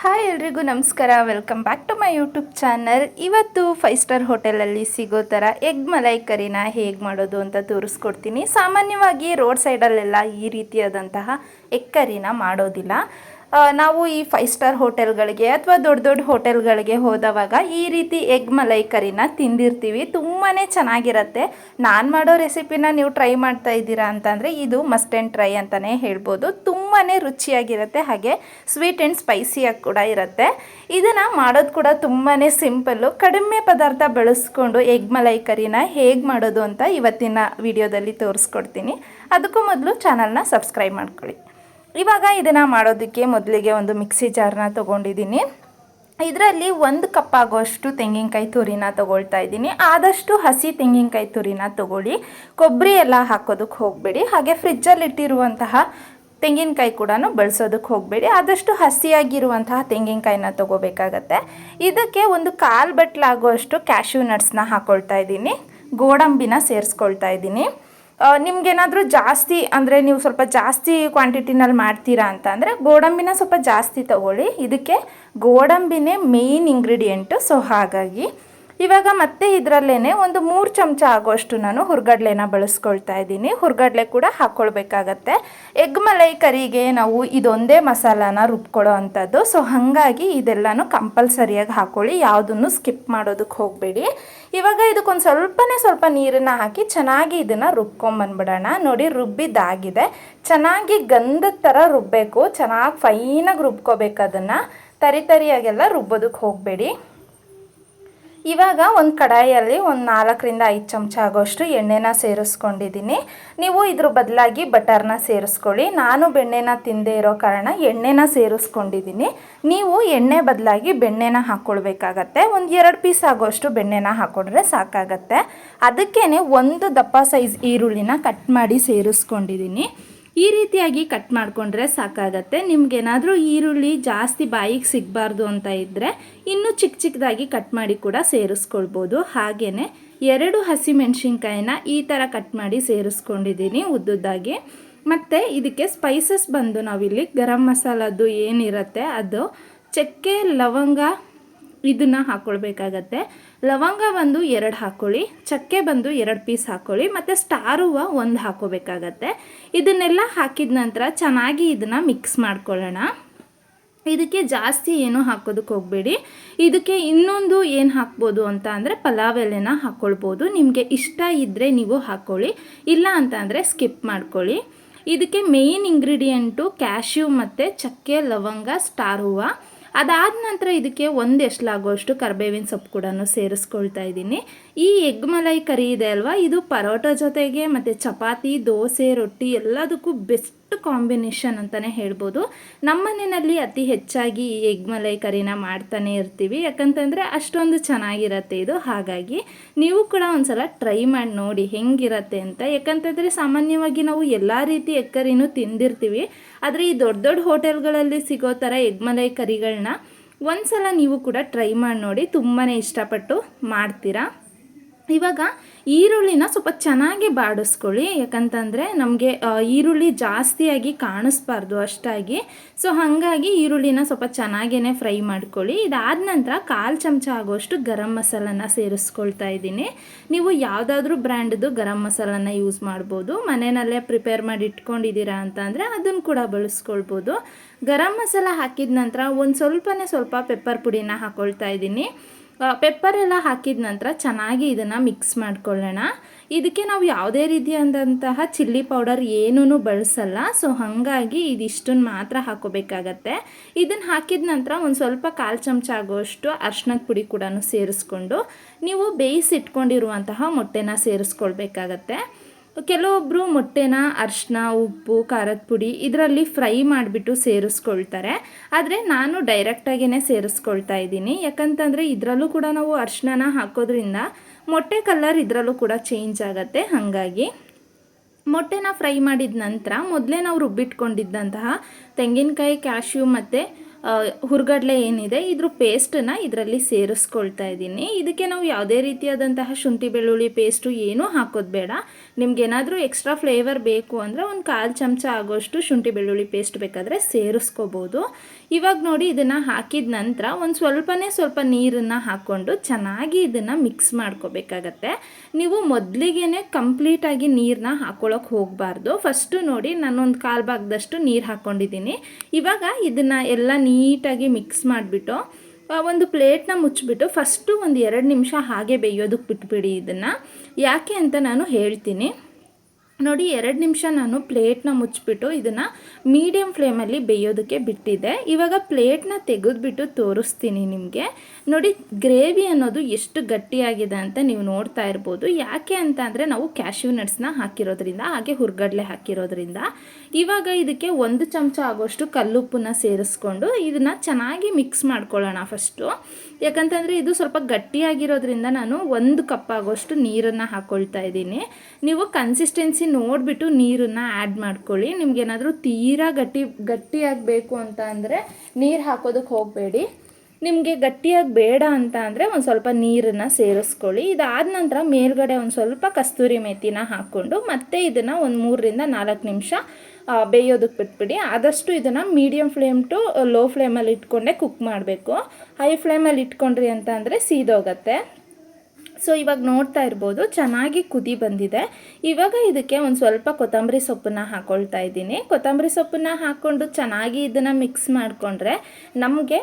Hi ಎಲ್ರಿಗೂ ನಮಸ್ಕಾರ. Welcome back to my YouTube channel ಇವತ್ತು ಫೈವ್ ಸ್ಟಾರ್ ಹೋಟೆಲಲ್ಲಿ ಸಿಗೋ ಥರ ಎಗ್ ಮಲೈ ಕರಿನ ಹೇಗೆ ಮಾಡೋದು ಅಂತ ತೋರಿಸ್ಕೊಡ್ತೀನಿ. ಸಾಮಾನ್ಯವಾಗಿ ರೋಡ್ ಸೈಡಲ್ಲೆಲ್ಲ ಈ ರೀತಿಯಾದಂತಹ ಎಗ್ ಕರಿನ ಮಾಡೋದಿಲ್ಲ. ನಾವು ಈ ಫೈವ್ ಸ್ಟಾರ್ ಹೋಟೆಲ್ಗಳಿಗೆ ಅಥವಾ ದೊಡ್ಡ ದೊಡ್ಡ ಹೋಟೆಲ್ಗಳಿಗೆ ಹೋದವಾಗ ಈ ರೀತಿ ಎಗ್ ಮಲೈ ಕರಿನ ತಿಂದಿರ್ತೀವಿ. ತುಂಬಾ ಚೆನ್ನಾಗಿರತ್ತೆ. ನಾನು ಮಾಡೋ ರೆಸಿಪಿನ ನೀವು ಟ್ರೈ ಮಾಡ್ತಾ ಇದ್ದೀರಾ ಅಂತಂದರೆ ಇದು ಮಸ್ಟ್ ಆ್ಯಂಡ್ ಟ್ರೈ ಅಂತಲೇ ಹೇಳ್ಬೋದು. ತುಂಬಾ ರುಚಿಯಾಗಿರುತ್ತೆ. ಹಾಗೆ ಸ್ವೀಟ್ ಆ್ಯಂಡ್ ಸ್ಪೈಸಿಯಾಗಿ ಕೂಡ ಇರುತ್ತೆ. ಇದನ್ನು ಮಾಡೋದು ಕೂಡ ತುಂಬಾ ಸಿಂಪಲ್ಲು ಕಡಿಮೆ ಪದಾರ್ಥ ಬಳಸ್ಕೊಂಡು ಎಗ್ ಮಲೈ ಕರಿನ ಹೇಗೆ ಮಾಡೋದು ಅಂತ ಇವತ್ತಿನ ವಿಡಿಯೋದಲ್ಲಿ ತೋರಿಸ್ಕೊಡ್ತೀನಿ. ಅದಕ್ಕೂ ಮೊದಲು ಚಾನಲ್ನ ಸಬ್ಸ್ಕ್ರೈಬ್ ಮಾಡ್ಕೊಳ್ಳಿ. ಇವಾಗ ಇದನ್ನು ಮಾಡೋದಕ್ಕೆ ಮೊದಲಿಗೆ ಒಂದು ಮಿಕ್ಸಿ ಜಾರ್ನ ತೊಗೊಂಡಿದ್ದೀನಿ. ಇದರಲ್ಲಿ ಒಂದು ಕಪ್ ಆಗೋಷ್ಟು ತೆಂಗಿನಕಾಯಿ ತುರಿನ ತೊಗೊಳ್ತಾ ಇದ್ದೀನಿ. ಆದಷ್ಟು ಹಸಿ ತೆಂಗಿನಕಾಯಿ ತುರಿನ ತೊಗೊಳ್ಳಿ. ಕೊಬ್ಬರಿ ಎಲ್ಲ ಹಾಕೋದಕ್ಕೆ ಹೋಗಬೇಡಿ. ಹಾಗೆ ಫ್ರಿಜ್ಜಲ್ಲಿ ಇಟ್ಟಿರುವಂತಹ ತೆಂಗಿನಕಾಯಿ ಕೂಡ ಬಳಸೋದಕ್ಕೆ ಹೋಗಬೇಡಿ. ಆದಷ್ಟು ಹಸಿಯಾಗಿರುವಂತಹ ತೆಂಗಿನಕಾಯಿನ ತೊಗೋಬೇಕಾಗತ್ತೆ. ಇದಕ್ಕೆ ಒಂದು ಕಾಲು ಬಟ್ಲಾಗುವಷ್ಟು ಕ್ಯಾಶ್ಯೂ ನಟ್ಸ್ನ ಹಾಕ್ಕೊಳ್ತಾ ಇದ್ದೀನಿ. ಗೋಡಂಬಿನ ಸೇರಿಸ್ಕೊಳ್ತಾ ಇದ್ದೀನಿ. ನಿಮ್ಗೇನಾದರೂ ಜಾಸ್ತಿ ಅಂದರೆ ನೀವು ಸ್ವಲ್ಪ ಜಾಸ್ತಿ ಕ್ವಾಂಟಿಟಿನಲ್ಲಿ ಮಾಡ್ತೀರಾ ಅಂತ ಅಂದರೆ ಗೋಡಂಬಿನ ಸ್ವಲ್ಪ ಜಾಸ್ತಿ ತಗೊಳ್ಳಿ. ಇದಕ್ಕೆ ಗೋಡಂಬಿನೇ ಮೇಯ್ನ್ ಇಂಗ್ರೀಡಿಯೆಂಟು ಸೊ ಹಾಗಾಗಿ ಇವಾಗ ಮತ್ತೆ ಇದರಲ್ಲೇ ಒಂದು ಮೂರು ಚಮಚ ಆಗೋಷ್ಟು ನಾನು ಹುರ್ಗಡ್ಲೆನ ಬಳಸ್ಕೊಳ್ತಾ ಇದ್ದೀನಿ. ಹುರ್ಗಡ್ಲೆ ಕೂಡ ಹಾಕ್ಕೊಳ್ಬೇಕಾಗತ್ತೆ ಎಗ್ ಮಲೈ ಕರಿಗೆ ನಾವು ಇದೊಂದೇ ಮಸಾಲಾನ ರುಬ್ಕೊಳ್ಳೋ ಅಂಥದ್ದು. ಸೊ ಹಾಗಾಗಿ ಇದೆಲ್ಲನೂ ಕಂಪಲ್ಸರಿಯಾಗಿ ಹಾಕ್ಕೊಳ್ಳಿ ಯಾವುದನ್ನು ಸ್ಕಿಪ್ ಮಾಡೋದಕ್ಕೆ ಹೋಗಬೇಡಿ. ಇವಾಗ ಇದಕ್ಕೊಂದು ಸ್ವಲ್ಪನೇ ಸ್ವಲ್ಪ ನೀರನ್ನು ಹಾಕಿ ಚೆನ್ನಾಗಿ ಇದನ್ನು ರುಬ್ಕೊಂಬಂದ್ಬಿಡೋಣ. ನೋಡಿ, ರುಬ್ಬಿದ್ದಾಗಿದೆ. ಚೆನ್ನಾಗಿ ಗಂಧದ ಥರ ರುಬ್ಬಬೇಕು ಚೆನ್ನಾಗಿ ಫೈನಾಗಿ ರುಬ್ಕೋಬೇಕು ಅದನ್ನು. ತರಿ ತರಿಯಾಗೆಲ್ಲ ರುಬ್ಬೋದಕ್ಕೆ ಹೋಗಬೇಡಿ. ಇವಾಗ ಒಂದು ಕಡಾಯಲ್ಲಿ ಒಂದು ನಾಲ್ಕರಿಂದ ಐದು ಚಮಚ ಆಗೋಷ್ಟು ಎಣ್ಣೆನ ಸೇರಿಸ್ಕೊಂಡಿದ್ದೀನಿ. ನೀವು ಇದ್ರ ಬದಲಾಗಿ ಬಟರ್ನ ಸೇರಿಸ್ಕೊಳ್ಳಿ. ನಾನು ಬೆಣ್ಣೆನ ತಿಂದೇ ಇರೋ ಕಾರಣ ಎಣ್ಣೆನ ಸೇರಿಸ್ಕೊಂಡಿದ್ದೀನಿ. ನೀವು ಎಣ್ಣೆ ಬದಲಾಗಿ ಬೆಣ್ಣೆನ ಹಾಕ್ಕೊಳ್ಬೇಕಾಗತ್ತೆ ಒಂದು ಎರಡು ಪೀಸ್ ಆಗೋಷ್ಟು ಬೆಣ್ಣೆನ ಹಾಕ್ಕೊಂಡ್ರೆ ಸಾಕಾಗತ್ತೆ. ಅದಕ್ಕೇ ಒಂದು ದಪ್ಪ ಸೈಜ್ ಈರುಳ್ಳಿನ ಕಟ್ ಮಾಡಿ ಸೇರಿಸ್ಕೊಂಡಿದ್ದೀನಿ. ಈ ರೀತಿಯಾಗಿ ಕಟ್ ಮಾಡಿಕೊಂಡ್ರೆ ಸಾಕಾಗತ್ತೆ. ನಿಮ್ಗೇನಾದರೂ ಈರುಳ್ಳಿ ಜಾಸ್ತಿ ಬಾಯಿಗೆ ಸಿಗಬಾರ್ದು ಅಂತ ಇದ್ದರೆ ಇನ್ನೂ ಚಿಕ್ಕ ಚಿಕ್ಕದಾಗಿ ಕಟ್ ಮಾಡಿ ಕೂಡ ಸೇರಿಸ್ಕೊಳ್ಬೋದು. ಹಾಗೆಯೇ ಎರಡು ಹಸಿಮೆಣ್ಸಿನ್ಕಾಯಿನ ಈ ಥರ ಕಟ್ ಮಾಡಿ ಸೇರಿಸ್ಕೊಂಡಿದ್ದೀನಿ ಉದ್ದುದ್ದಾಗಿ. ಮತ್ತು ಇದಕ್ಕೆ ಸ್ಪೈಸಸ್ ಬಂದು ನಾವಿಲ್ಲಿ ಗರಂ ಮಸಾಲದ್ದು ಏನಿರುತ್ತೆ ಅದು ಚಕ್ಕೆ, ಲವಂಗ ಇದನ್ನು ಹಾಕ್ಕೊಳ್ಬೇಕಾಗತ್ತೆ ಲವಂಗ ಬಂದು ಎರಡು ಹಾಕ್ಕೊಳ್ಳಿ ಚಕ್ಕೆ ಬಂದು ಎರಡು ಪೀಸ್ ಹಾಕ್ಕೊಳ್ಳಿ ಮತ್ತು ಸ್ಟಾರ್ ಹೂವು ಒಂದು ಹಾಕ್ಕೋಬೇಕಾಗತ್ತೆ ಇದನ್ನೆಲ್ಲ ಹಾಕಿದ ನಂತರ ಚೆನ್ನಾಗಿ ಇದನ್ನು ಮಿಕ್ಸ್ ಮಾಡ್ಕೊಳ್ಳೋಣ. ಇದಕ್ಕೆ ಜಾಸ್ತಿ ಏನೂ ಹಾಕೋದಕ್ಕೆ ಹೋಗಬೇಡಿ. ಇದಕ್ಕೆ ಇನ್ನೊಂದು ಏನು ಹಾಕ್ಬೋದು ಅಂತ ಅಂದರೆ ಪಲಾವ್ ಎಲೆನ ಹಾಕ್ಕೊಳ್ಬೋದು ನಿಮಗೆ ಇಷ್ಟ ಇದ್ದರೆ ನೀವು ಹಾಕ್ಕೊಳ್ಳಿ ಇಲ್ಲ ಅಂತ ಅಂದರೆ ಸ್ಕಿಪ್ ಮಾಡ್ಕೊಳ್ಳಿ. ಇದಕ್ಕೆ ಮೇಯ್ನ್ ಇಂಗ್ರೀಡಿಯೆಂಟು ಕ್ಯಾಶ್ಯೂ ಮತ್ತು ಚಕ್ಕೆ, ಲವಂಗ ಸ್ಟಾರ್ ಹೂವು ಅದಾದ ನಂತರ ಇದಕ್ಕೆ ಒಂದು ಅಷ್ಟು ಕರ್ಬೇವಿನ ಸೊಪ್ಪು ಕೂಡ ಸೇರಿಸ್ಕೊಳ್ತಾ ಇದ್ದೀನಿ. ಈ ಎಗ್ ಮಲೈ ಕರಿ ಇದೆ ಅಲ್ವಾ? ಇದು ಪರೋಟ ಜೊತೆಗೆ ಮತ್ತು ಚಪಾತಿ, ದೋಸೆ, ರೊಟ್ಟಿ ಎಲ್ಲದಕ್ಕೂ ಬೆಸ್ಟ್ ಕಾಂಬಿನೇಷನ್ ಅಂತಲೇ ಹೇಳ್ಬೋದು. ನಮ್ಮ ಮನೆಯಲ್ಲಿ ಅತಿ ಹೆಚ್ಚಾಗಿ ಈ ಎಗ್ ಮಲೈ ಕರಿನ ಮಾಡ್ತಾನೆ ಇರ್ತೀವಿ. ಯಾಕಂತಂದರೆ ಅಷ್ಟೊಂದು ಚೆನ್ನಾಗಿರತ್ತೆ ಇದು. ಹಾಗಾಗಿ ನೀವು ಕೂಡ ಒಂದ್ಸಲ ಟ್ರೈ ಮಾಡಿ ನೋಡಿ ಹೆಂಗಿರತ್ತೆ ಅಂತ. ಯಾಕಂತಂದರೆ ಸಾಮಾನ್ಯವಾಗಿ ನಾವು ಎಲ್ಲ ರೀತಿ ಎಗ್ ಕರಿನೂ ತಿಂದಿರ್ತೀವಿ. ಆದರೆ ಈ ದೊಡ್ಡ ದೊಡ್ಡ ಹೋಟೆಲ್ಗಳಲ್ಲಿ ಸಿಗೋ ಥರ ಎಗ್ ಮಲೈ ಕರಿಗಳನ್ನ ಒಂದ್ಸಲ ನೀವು ಕೂಡ ಟ್ರೈ ಮಾಡಿ ನೋಡಿ. ತುಂಬಾ ಇಷ್ಟಪಟ್ಟು ಮಾಡ್ತೀರಾ? ಇವಾಗ ಈರುಳ್ಳಿನ ಸ್ವಲ್ಪ ಚೆನ್ನಾಗಿ ಬಾಡಿಸ್ಕೊಳ್ಳಿ. ಯಾಕಂತಂದರೆ ನಮಗೆ ಈರುಳ್ಳಿ ಜಾಸ್ತಿಯಾಗಿ ಕಾಣಿಸ್ಬಾರ್ದು ಅಷ್ಟಾಗಿ. ಸೊ ಹಾಗಾಗಿ ಈರುಳ್ಳಿನ ಸ್ವಲ್ಪ ಚೆನ್ನಾಗೇ ಫ್ರೈ ಮಾಡ್ಕೊಳ್ಳಿ. ಇದಾದ ನಂತರ ಕಾಲು ಚಮಚ ಆಗೋಷ್ಟು ಗರಂ ಮಸಾಲನ ಸೇರಿಸ್ಕೊಳ್ತಾ ಇದ್ದೀನಿ. ನೀವು ಯಾವುದಾದ್ರೂ ಬ್ರ್ಯಾಂಡ್ದು ಗರಂ ಮಸಾಲನ ಯೂಸ್ ಮಾಡ್ಬೋದು. ಮನೆಯಲ್ಲೇ ಪ್ರಿಪೇರ್ ಮಾಡಿ ಇಟ್ಕೊಂಡಿದ್ದೀರಾ ಅಂತ ಅಂದರೆ ಅದನ್ನು ಕೂಡ ಬಳಸ್ಕೊಳ್ಬೋದು. ಗರಂ ಮಸಾಲ ಹಾಕಿದ ನಂತರ ಒಂದು ಸ್ವಲ್ಪನೇ ಸ್ವಲ್ಪ ಪೆಪ್ಪರ್ ಪುಡಿನ ಹಾಕ್ಕೊಳ್ತಾ ಇದ್ದೀನಿ. ಪೆಪ್ಪರ್ ಎಲ್ಲ ಹಾಕಿದ ನಂತರ ಚೆನ್ನಾಗಿ ಇದನ್ನು ಮಿಕ್ಸ್ ಮಾಡ್ಕೊಳ್ಳೋಣ. ಇದಕ್ಕೆ ನಾವು ಯಾವುದೇ ರೀತಿಯಾದಂತಹ ಚಿಲ್ಲಿ ಪೌಡರ್ ಏನೂ ಬಳಸಲ್ಲ. ಸೊ ಹಾಗಾಗಿ ಇದಿಷ್ಟನ್ನು ಮಾತ್ರ ಹಾಕೋಬೇಕಾಗತ್ತೆ. ಇದನ್ನು ಹಾಕಿದ ನಂತರ ಒಂದು ಸ್ವಲ್ಪ ಕಾಲು ಚಮಚ ಆಗೋಷ್ಟು ಅರ್ಶಿನದ ಪುಡಿ ಕೂಡ ಸೇರಿಸ್ಕೊಂಡು, ನೀವು ಬೇಯಿಸಿಟ್ಕೊಂಡಿರುವಂತಹ ಮೊಟ್ಟೆನ ಸೇರಿಸ್ಕೊಳ್ಬೇಕಾಗತ್ತೆ. ಕೆಲವೊಬ್ಬರು ಮೊಟ್ಟೆನ, ಅರಿಶಿನ, ಉಪ್ಪು, ಖಾರದ ಪುಡಿ ಇದರಲ್ಲಿ ಫ್ರೈ ಮಾಡಿಬಿಟ್ಟು ಸೇರಿಸ್ಕೊಳ್ತಾರೆ. ಆದರೆ ನಾನು ಡೈರೆಕ್ಟಾಗಿಯೇ ಸೇರಿಸ್ಕೊಳ್ತಾ ಇದ್ದೀನಿ. ಯಾಕಂತಂದರೆ ಇದರಲ್ಲೂ ಕೂಡ ನಾವು ಅರಿಶಿನ ಹಾಕೋದ್ರಿಂದ ಮೊಟ್ಟೆ ಕಲರ್ ಇದರಲ್ಲೂ ಕೂಡ ಚೇಂಜ್ ಆಗುತ್ತೆ. ಹಾಗಾಗಿ ಮೊಟ್ಟೆನ ಫ್ರೈ ಮಾಡಿದ ನಂತರ ಮೊದಲೇ ನಾವು ರುಬ್ಬಿಟ್ಕೊಂಡಿದ್ದಂತಹ ತೆಂಗಿನಕಾಯಿ ಕ್ಯಾಶ್ಯೂ ಮತ್ತು ಹುರ್ಗಡ್ಲೆ ಏನಿದೆ, ಇದ್ರ ಪೇಸ್ಟನ್ನು ಇದರಲ್ಲಿ ಸೇರಿಸ್ಕೊಳ್ತಾ ಇದ್ದೀನಿ. ಇದಕ್ಕೆ ನಾವು ಯಾವುದೇ ರೀತಿಯಾದಂತಹ ಶುಂಠಿ ಬೆಳ್ಳುಳ್ಳಿ ಪೇಸ್ಟು ಏನೂ ಹಾಕೋದು ಬೇಡ. ನಿಮ್ಗೆ ಏನಾದರೂ ಎಕ್ಸ್ಟ್ರಾ ಫ್ಲೇವರ್ ಬೇಕು ಅಂದರೆ ಒಂದು ಕಾಲು ಚಮಚ ಆಗೋಷ್ಟು ಶುಂಠಿ ಬೆಳ್ಳುಳ್ಳಿ ಪೇಸ್ಟ್ ಬೇಕಾದರೆ ಸೇರಿಸ್ಕೋಬೋದು. ಇವಾಗ ನೋಡಿ ಇದನ್ನು ಹಾಕಿದ ನಂತರ ಒಂದು ಸ್ವಲ್ಪನೇ ಸ್ವಲ್ಪ ನೀರನ್ನು ಹಾಕ್ಕೊಂಡು ಚೆನ್ನಾಗಿ ಇದನ್ನು ಮಿಕ್ಸ್ ಮಾಡ್ಕೋಬೇಕಾಗತ್ತೆ. ನೀವು ಮೊದಲಿಗೆ ಕಂಪ್ಲೀಟಾಗಿ ನೀರನ್ನ ಹಾಕೊಳ್ಳೋಕೆ ಹೋಗಬಾರ್ದು. ಫಸ್ಟು ನೋಡಿ ನಾನೊಂದು ಕಾಲು ಭಾಗದಷ್ಟು ನೀರು ಹಾಕ್ಕೊಂಡಿದ್ದೀನಿ ಇವಾಗ ಇದನ್ನು ಎಲ್ಲ ನೀಟಾಗಿ ಮಿಕ್ಸ್ ಮಾಡಿಬಿಟ್ಟು ಒಂದು ಪ್ಲೇಟ್ನ ಮುಚ್ಚಿಬಿಟ್ಟು ಫಸ್ಟು ಒಂದು ಎರಡು ನಿಮಿಷ ಹಾಗೆ ಬೇಯೋದಕ್ಕೆ ಬಿಟ್ಬಿಡಿ ಇದನ್ನು. ಯಾಕೆ ಅಂತ ನಾನು ಹೇಳ್ತೀನಿ. ನೋಡಿ, ಎರಡು ನಿಮಿಷ ನಾನು ಪ್ಲೇಟ್ನ ಮುಚ್ಚಿಬಿಟ್ಟು ಇದನ್ನು ಮೀಡಿಯಮ್ ಫ್ಲೇಮಲ್ಲಿ ಬೇಯೋದಕ್ಕೆ ಬಿಟ್ಟಿದ್ದೆ. ಇವಾಗ ಪ್ಲೇಟ್ನ ತೆಗೆದುಬಿಟ್ಟು ತೋರಿಸ್ತೀನಿ ನಿಮಗೆ. ನೋಡಿ, ಗ್ರೇವಿ ಅನ್ನೋದು ಎಷ್ಟು ಗಟ್ಟಿಯಾಗಿದೆ ಅಂತ ನೀವು ನೋಡ್ತಾ ಇರ್ಬೋದು. ಯಾಕೆ ಅಂತ ನಾವು ಕ್ಯಾಶ್ಯೂ ನಟ್ಸ್ನ ಹಾಕಿರೋದ್ರಿಂದ, ಹಾಗೆ ಹುರ್ಗಡ್ಲೆ ಹಾಕಿರೋದ್ರಿಂದ. ಇವಾಗ ಇದಕ್ಕೆ ಒಂದು ಚಮಚ ಆಗೋಷ್ಟು ಕಲ್ಲುಪ್ಪನ್ನ ಸೇರಿಸ್ಕೊಂಡು ಇದನ್ನು ಚೆನ್ನಾಗಿ ಮಿಕ್ಸ್ ಮಾಡ್ಕೊಳ್ಳೋಣ ಫಸ್ಟು ಯಾಕಂತಂದರೆ ಇದು ಸ್ವಲ್ಪ ಗಟ್ಟಿಯಾಗಿರೋದ್ರಿಂದ ನಾನು ಒಂದು ಕಪ್ ಆಗೋಷ್ಟು ನೀರನ್ನು ಹಾಕ್ಕೊಳ್ತಾ ಇದ್ದೀನಿ. ನೀವು ಕನ್ಸಿಸ್ಟೆನ್ಸಿ ನೋಡಿಬಿಟ್ಟು ನೀರನ್ನು ಆ್ಯಡ್ ಮಾಡ್ಕೊಳ್ಳಿ. ನಿಮ್ಗೇನಾದರೂ ತೀರಾ ಗಟ್ಟಿ, ಗಟ್ಟಿಯಾಗಬೇಕು ಅಂತ ಅಂದರೆ ನೀರು ಹಾಕೋದಕ್ಕೆ ಹೋಗಬೇಡಿ. ನಿಮಗೆ ಗಟ್ಟಿಯಾಗಿ ಬೇಡ ಅಂತ ಅಂದರೆ ಒಂದು ಸ್ವಲ್ಪ ನೀರನ್ನು ಸೇರಿಸ್ಕೊಳ್ಳಿ. ಇದಾದ ನಂತರ ಮೇಲ್ಗಡೆ ಒಂದು ಸ್ವಲ್ಪ ಕಸ್ತೂರಿ ಮೇಥಿನ ಹಾಕ್ಕೊಂಡು ಮತ್ತೆ ಇದನ್ನು ಒಂದು ಮೂರರಿಂದ ನಾಲ್ಕು ನಿಮಿಷ ಬೇಯೋದಕ್ಕೆ ಬಿಟ್ಬಿಡಿ. ಆದಷ್ಟು ಇದನ್ನು ಮೀಡಿಯಮ್ ಫ್ಲೇಮ್ ಟು ಲೋ ಫ್ಲೇಮಲ್ಲಿ ಇಟ್ಕೊಂಡೇ ಕುಕ್ ಮಾಡಬೇಕು. ಹೈ ಫ್ಲೇಮಲ್ಲಿ ಇಟ್ಕೊಂಡ್ರಿ ಅಂತ ಅಂದರೆ ಸೀದೋಗತ್ತೆ. ಸೊ, ಇವಾಗ ನೋಡ್ತಾ ಇರ್ಬೋದು, ಚೆನ್ನಾಗಿ ಕುದಿ ಬಂದಿದೆ. ಇವಾಗ ಇದಕ್ಕೆ ಒಂದು ಸ್ವಲ್ಪ ಕೊತ್ತಂಬರಿ ಸೊಪ್ಪನ್ನ ಹಾಕ್ಕೊಳ್ತಾ ಇದ್ದೀನಿ. ಕೊತ್ತಂಬರಿ ಸೊಪ್ಪನ್ನ ಹಾಕ್ಕೊಂಡು ಚೆನ್ನಾಗಿ ಇದನ್ನು ಮಿಕ್ಸ್ ಮಾಡಿಕೊಂಡ್ರೆ ನಮಗೆ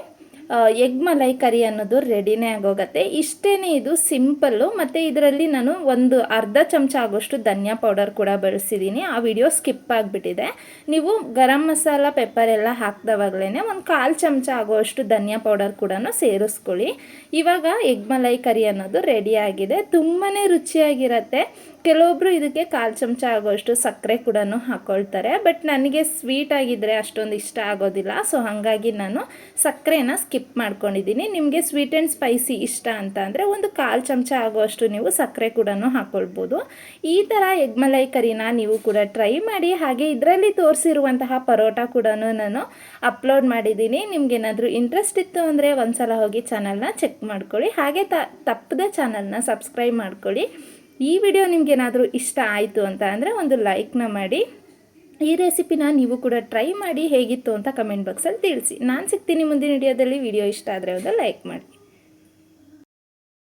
ಎಗ್ ಮಲೈ ಕರಿ ಅನ್ನೋದು ರೆಡಿನೇ ಆಗೋಗತ್ತೆ. ಇಷ್ಟೇ ಇದು ಸಿಂಪಲ್ಲು ಮತ್ತು ಇದರಲ್ಲಿ ನಾನು ಒಂದು ಅರ್ಧ ಚಮಚ ಆಗೋಷ್ಟು ಧನಿಯಾ ಪೌಡರ್ ಕೂಡ ಬಳಸಿದ್ದೀನಿ ಆ ವಿಡಿಯೋ ಸ್ಕಿಪ್ ಆಗಿಬಿಟ್ಟಿದೆ. ನೀವು ಗರಂ ಮಸಾಲ ಪೆಪ್ಪರ್ ಎಲ್ಲ ಹಾಕ್ದವಾಗಲೇ ಒಂದು ಕಾಲು ಚಮಚ ಆಗೋಷ್ಟು ಧನಿಯಾ ಪೌಡರ್ ಕೂಡ ಸೇರಿಸ್ಕೊಳ್ಳಿ. ಇವಾಗ ಎಗ್ ಮಲೈ ಕರಿ ಅನ್ನೋದು ರೆಡಿ ಆಗಿದೆ. ತುಂಬಾ ರುಚಿಯಾಗಿರುತ್ತೆ. ಕೆಲವೊಬ್ಬರು ಇದಕ್ಕೆ ಕಾಲು ಚಮಚ ಆಗೋಷ್ಟು ಸಕ್ಕರೆ ಕೂಡ ಹಾಕ್ಕೊಳ್ತಾರೆ ಬಟ್ ನನಗೆ ಸ್ವೀಟ್ ಆಗಿದ್ದರೆ ಅಷ್ಟೊಂದು ಇಷ್ಟ ಆಗೋದಿಲ್ಲ. ಸೊ ಹಾಗಾಗಿ ನಾನು ಸಕ್ಕರೆನ ಸ್ಕಿಪ್ ಮಾಡ್ಕೊಂಡಿದ್ದೀನಿ. ನಿಮಗೆ ಸ್ವೀಟ್ ಆ್ಯಂಡ್ ಸ್ಪೈಸಿ ಇಷ್ಟ ಅಂತ ಅಂದರೆ ಒಂದು ಕಾಲು ಚಮಚ ಆಗೋಷ್ಟು ನೀವು ಸಕ್ಕರೆ ಕೂಡ ಹಾಕ್ಕೊಳ್ಬೋದು ಈ ಥರ ಎಗ್ ಮಲೈ ಕರಿನ ನೀವು ಕೂಡ ಟ್ರೈ ಮಾಡಿ. ಹಾಗೆ ಇದರಲ್ಲಿ ತೋರಿಸಿರುವಂತಹ ಪರೋಟ ಕೂಡ ನಾನು ಅಪ್ಲೋಡ್ ಮಾಡಿದ್ದೀನಿ. ನಿಮಗೇನಾದರೂ ಇಂಟ್ರೆಸ್ಟ್ ಇತ್ತು ಅಂದರೆ ಒಂದ್ಸಲ ಹೋಗಿ ಚಾನಲ್ನ ಚೆಕ್ ಮಾಡ್ಕೊಳ್ಳಿ. ಹಾಗೆ ತಪ್ಪದ ಚಾನಲ್ನ ಸಬ್ಸ್ಕ್ರೈಬ್ ಮಾಡ್ಕೊಳ್ಳಿ. ಈ ವಿಡಿಯೋ ನಿಮಗೇನಾದರೂ ಇಷ್ಟ ಆಯಿತು ಅಂತ ಅಂದರೆ ಒಂದು ಲೈಕ್ನ ಮಾಡಿ. ಈ ರೆಸಿಪಿನ ನೀವು ಕೂಡ ಟ್ರೈ ಮಾಡಿ ಹೇಗಿತ್ತು ಅಂತ ಕಮೆಂಟ್ ಬಾಕ್ಸಲ್ಲಿ ತಿಳಿಸಿ. ನಾನು ಸಿಗ್ತೀನಿ ಮುಂದಿನ ವಿಡಿಯೋದಲ್ಲಿ ವಿಡಿಯೋ ಇಷ್ಟ ಆದರೆ ಒಂದು ಲೈಕ್ ಮಾಡಿ.